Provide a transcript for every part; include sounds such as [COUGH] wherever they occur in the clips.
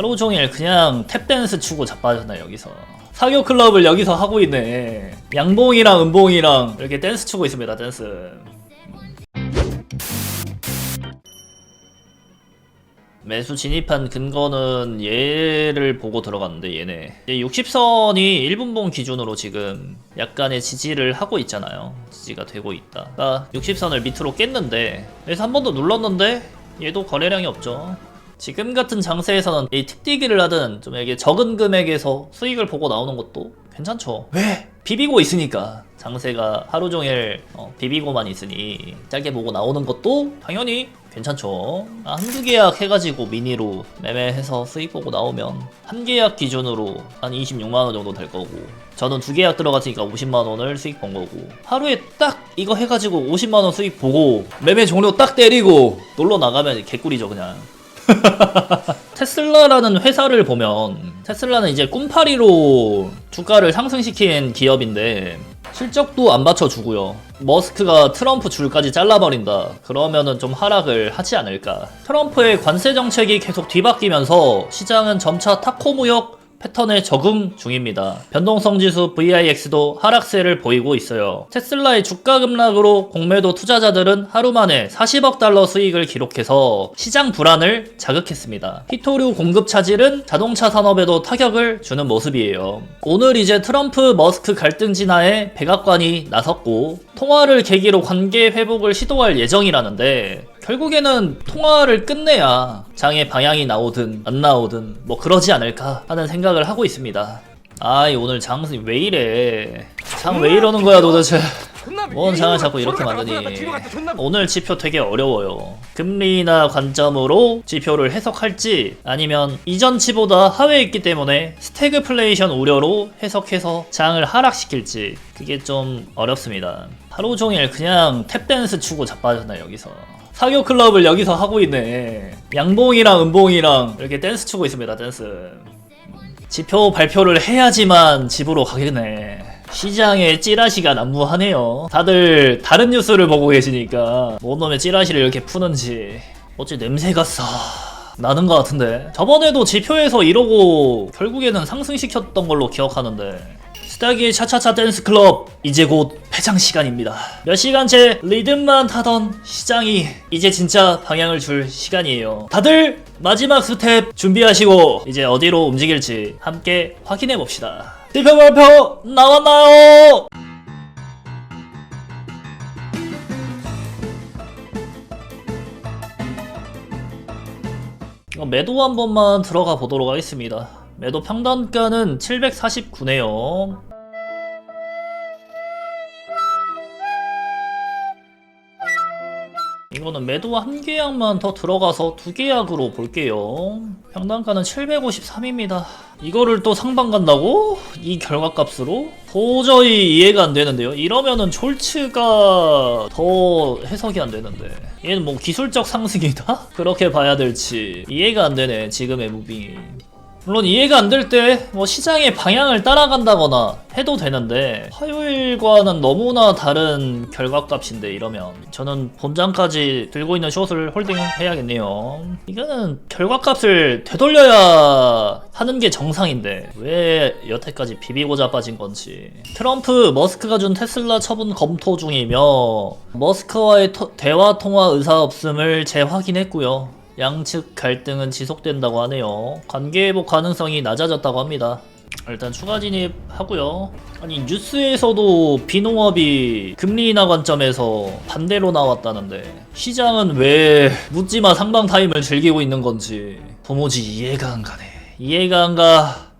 하루 종일 그냥 탭댄스 추고 자빠졌네 여기서. 사교 클럽을 여기서 하고 있네. 양봉이랑 은봉이랑 이렇게 댄스 추고 있습니다 댄스. 매수 진입한 근거는 얘를 보고 들어갔는데 얘네. 60선이 1분봉 기준으로 지금 약간의 지지를 하고 있잖아요. 지지가 되고 있다. 그러니까 60선을 밑으로 깼는데 그래서 한 번 더 눌렀는데 얘도 거래량이 없죠 지금 같은 장세에서는 이 틱뛰기를 하든 좀 이게 적은 금액에서 수익을 보고 나오는 것도 괜찮죠 왜? 비비고 있으니까 장세가 하루 종일 어, 비비고만 있으니 짧게 보고 나오는 것도 당연히 괜찮죠. 아, 한두 계약 해가지고 미니로 매매해서 수익 보고 나오면 한 계약 기준으로 한 26만원 정도 될 거고 저는 두 계약 들어갔으니까 50만원을 수익 본 거고 하루에 딱 이거 해가지고 50만원 수익 보고 매매 종료 딱 때리고 놀러 나가면 개꿀이죠 그냥. [LAUGHS] 테슬라라는 회사를 보면 테슬라는 이제 꿈파리로 주가를 상승시킨 기업인데 실적도 안 받쳐주고요. 머스크가 트럼프 줄까지 잘라버린다. 그러면은 좀 하락을 하지 않을까. 트럼프의 관세 정책이 계속 뒤바뀌면서 시장은 점차 타코 무역 패턴에 적응 중입니다. 변동성 지수 VIX도 하락세를 보이고 있어요. 테슬라의 주가 급락으로 공매도 투자자들은 하루 만에 40억 달러 수익을 기록해서 시장 불안을 자극했습니다. 히토류 공급 차질은 자동차 산업에도 타격을 주는 모습이에요. 오늘 이제 트럼프 머스크 갈등 진화에 백악관이 나섰고 통화를 계기로 관계 회복을 시도할 예정이라는데 결국에는 통화를 끝내야 장의 방향이 나오든 안 나오든 뭐 그러지 않을까 하는 생각을 하고 있습니다. 아이 오늘 장왜 이래? 장 왜 이러는 거야 도대체? 뭔 장을 자꾸 이렇게 만드니? 오늘 지표 되게 어려워요. 금리나 관점으로 지표를 해석할지 아니면 이전 치보다 하회에 있기 때문에 스태그플레이션 우려로 해석해서 장을 하락시킬지 그게 좀 어렵습니다. 하루 종일 그냥 탭댄스 추고 자빠졌네 여기서. 사교 클럽을 여기서 하고 있네. 양봉이랑 은봉이랑 이렇게 댄스 추고 있습니다 댄스. 지표 발표를 해야지만 집으로 가겠네. 시장에 찌라시가 난무하네요. 다들 다른 뉴스를 보고 계시니까 뭔 놈의 찌라시를 이렇게 푸는지 어째 냄새가 싸 나는 것 같은데 저번에도 지표에서 이러고 결국에는 상승시켰던 걸로 기억하는데 스타기의 차차차 댄스 클럽 이제 곧 폐장 시간입니다. 몇 시간째 리듬만 타던 시장이 이제 진짜 방향을 줄 시간이에요. 다들 마지막 스텝 준비하시고 이제 어디로 움직일지 함께 확인해 봅시다. 지표 발표 나왔나요? 매도 한 번만 들어가 보도록 하겠습니다. 매도 평단가는 749네요. 이거는 매도 한 계약만 더 들어가서 두 계약으로 볼게요. 평단가는 753입니다. 이거를 또 상방 간다고? 이 결과값으로? 도저히 이해가 안 되는데요. 이러면은 촐츠가 더 해석이 안 되는데. 얘는 뭐 기술적 상승이다? 그렇게 봐야 될지 이해가 안 되네. 지금의 무빙이. 물론 이해가 안 될 때 뭐 시장의 방향을 따라간다거나 해도 되는데 화요일과는 너무나 다른 결과값인데 이러면 저는 본장까지 들고 있는 숏을 홀딩해야겠네요. 이거는 결과값을 되돌려야 하는 게 정상인데 왜 여태까지 비비고자 빠진 건지 트럼프 머스크가 준 테슬라 처분 검토 중이며 머스크와의 토- 대화 통화 의사 없음을 재확인했고요. 양측 갈등은 지속된다고 하네요. 관계 회복 가능성이 낮아졌다고 합니다. 일단 추가 진입하고요. 아니 뉴스에서도 비농업이 금리 인하 관점에서 반대로 나왔다는데 시장은 왜 묻지마 상방 타임을 즐기고 있는 건지 도무지 이해가 안 가네. 이해가 안 가.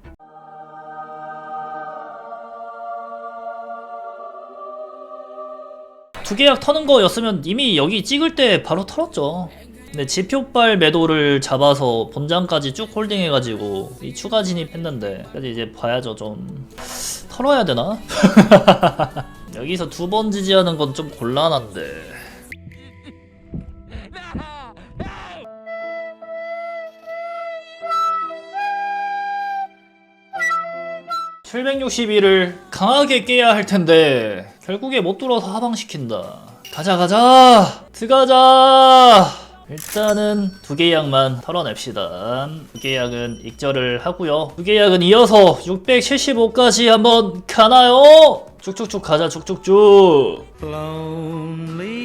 두 계약 터는 거였으면 이미 여기 찍을 때 바로 털었죠. 근데 지표발 매도를 잡아서 본장까지 쭉 홀딩해가지고 이 추가 진입했는데 그래도 이제 봐야죠 좀 털어야 되나? [LAUGHS] 여기서 두 번 지지하는 건 좀 곤란한데 761을 강하게 깨야 할 텐데 결국에 못 뚫어서 하방시킨다. 가자 가자 들어가자 일단은 두 개 약만 털어냅시다. 두 개 약은 익절을 하고요. 두 개 약은 이어서 675까지 한번 가나요? 쭉쭉쭉 가자 쭉쭉쭉. Lonely.